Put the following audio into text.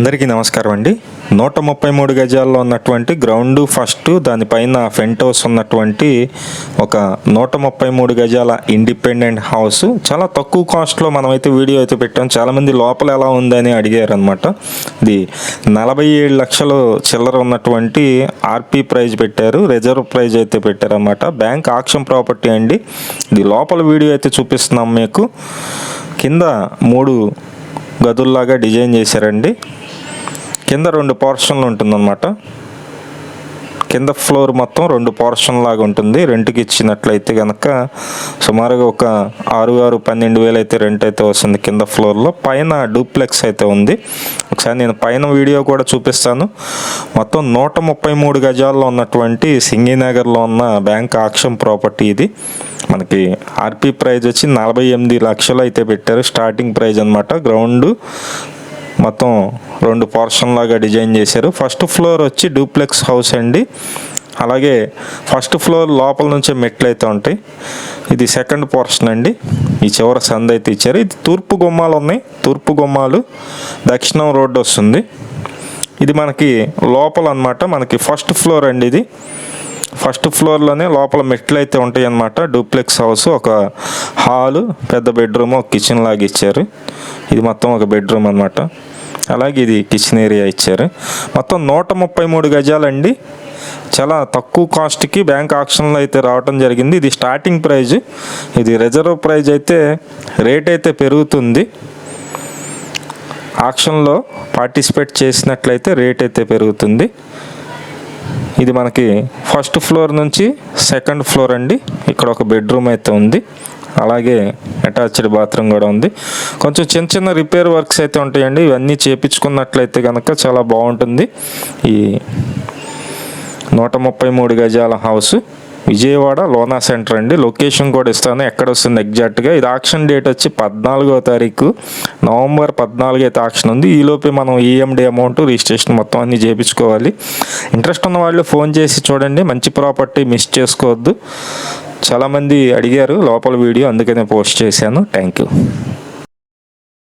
అందరికీ నమస్కారం అండి. నూట ముప్పై మూడు గజాల్లో ఉన్నటువంటి గ్రౌండ్ ఫస్ట్ దానిపైన ఫెంట్ హౌస్ ఉన్నటువంటి ఒక నూట ముప్పై మూడు గజాల ఇండిపెండెంట్ హౌస్. చాలా తక్కువ కాస్ట్లో మనమైతే వీడియో అయితే పెట్టాం. చాలామంది లోపల ఎలా ఉందని అడిగారు అనమాట ఇది నలభై ఏడు లక్షలు చిల్లర ఉన్నటువంటి ఆర్పి ప్రైజ్ పెట్టారు. రిజర్వ్ ప్రైజ్ అయితే పెట్టారనమాట బ్యాంక్ ఆక్షన్ ప్రాపర్టీ అండి. ఇది లోపల వీడియో అయితే చూపిస్తున్నాం మీకు. కింద మూడు గదుల్లాగా డిజైన్ చేశారండి. కింద రెండు పోర్షన్లు ఉంటుందన్నమాట. కింద ఫ్లోర్ మొత్తం రెండు పోర్షన్ లాగా ఉంటుంది. రెంట్కి ఇచ్చినట్లయితే కనుక సుమారుగా ఒక ఆరు ఆరు పన్నెండు వేలు అయితే రెంట్ అయితే వస్తుంది కింద ఫ్లోర్లో. పైన డూప్లెక్స్ అయితే ఉంది. ఒకసారి నేను పైన వీడియో కూడా చూపిస్తాను. మొత్తం నూట ముప్పై మూడు గజాల్లో ఉన్నటువంటి సింగినగర్లో ఉన్న బ్యాంక్ ఆక్షన్ ప్రాపర్టీ ఇది. మనకి ఆర్పి ప్రైజ్ వచ్చి నలభై ఎనిమిది లక్షలు అయితే పెట్టారు. స్టార్టింగ్ ప్రైజ్ అనమాట గ్రౌండ్ మొత్తం రెండు పోర్షన్ లాగా డిజైన్ చేశారు. ఫస్ట్ ఫ్లోర్ వచ్చి డూప్లెక్స్ హౌస్ అండి. అలాగే ఫస్ట్ ఫ్లోర్ లోపల నుంచే మెట్లు అయితే ఉంటాయి. ఇది సెకండ్ పోర్షన్ అండి. ఈ చివర సంద అయితే ఇచ్చారు. ఇది తూర్పు గుమ్మాలు ఉన్నాయి. తూర్పు గుమ్మాలు దక్షిణం రోడ్డు వస్తుంది. ఇది మనకి లోపల అన్నమాట. మనకి ఫస్ట్ ఫ్లోర్ అండి ఇది. ఫస్ట్ ఫ్లోర్లోనే లోపల మెట్లు అయితే ఉంటాయి అన్నమాట డూప్లెక్స్ హౌస్ ఒక హాలు పెద్ద బెడ్రూమ్ ఒక కిచెన్ లాగా ఇచ్చారు. ఇది మొత్తం ఒక బెడ్రూమ్ అన్నమాట. అలాగే ఇది కిచెన్ ఏరియా ఇచ్చారు. మొత్తం నూట ముప్పై మూడు గజాలండి. చాలా తక్కువ కాస్ట్కి బ్యాంక్ ఆక్షన్లో అయితే రావటం జరిగింది. ఇది స్టార్టింగ్ ప్రైజ్ ఇది రిజర్వ్ ప్రైజ్ అయితే రేట్ అయితే పెరుగుతుంది. ఆక్షన్లో పార్టిసిపేట్ చేసినట్లయితే రేట్ అయితే పెరుగుతుంది. ఇది మనకి ఫస్ట్ ఫ్లోర్ నుంచి సెకండ్ ఫ్లోర్ అండి. ఇక్కడ ఒక బెడ్రూమ్ అయితే ఉంది. అలాగే అటాచ్డ్ బాత్రూమ్ కూడా ఉంది. కొంచెం చిన్న చిన్న రిపేర్ వర్క్స్ అయితే ఉంటాయండి. ఇవన్నీ చేపించుకున్నట్లయితే కనుక చాలా బాగుంటుంది. ఈ నూట ముప్పై మూడు గజాల హౌస్. విజయవాడ లోనా సెంటర్ అండి. లొకేషన్ కూడా ఇస్తాను. ఎక్కడ వస్తుంది ఎగ్జాక్ట్గా? ఇది ఆక్షన్ డేట్ వచ్చి పద్నాలుగో తారీఖు. నవంబర్ పద్నాలుగు అయితే ఆక్షన్ ఉంది. ఈలోపే మనం ఈఎండి అమౌంట్ రిజిస్ట్రేషన్ మొత్తం అన్ని చేయించుకోవాలి ఇంట్రెస్ట్ ఉన్న వాళ్ళు ఫోన్ చేసి చూడండి. మంచి ప్రాపర్టీ మిస్ చేసుకోవద్దు. చాలామంది అడిగారు. లోపల వీడియో అందుకనే పోస్ట్ చేశాను. Thank you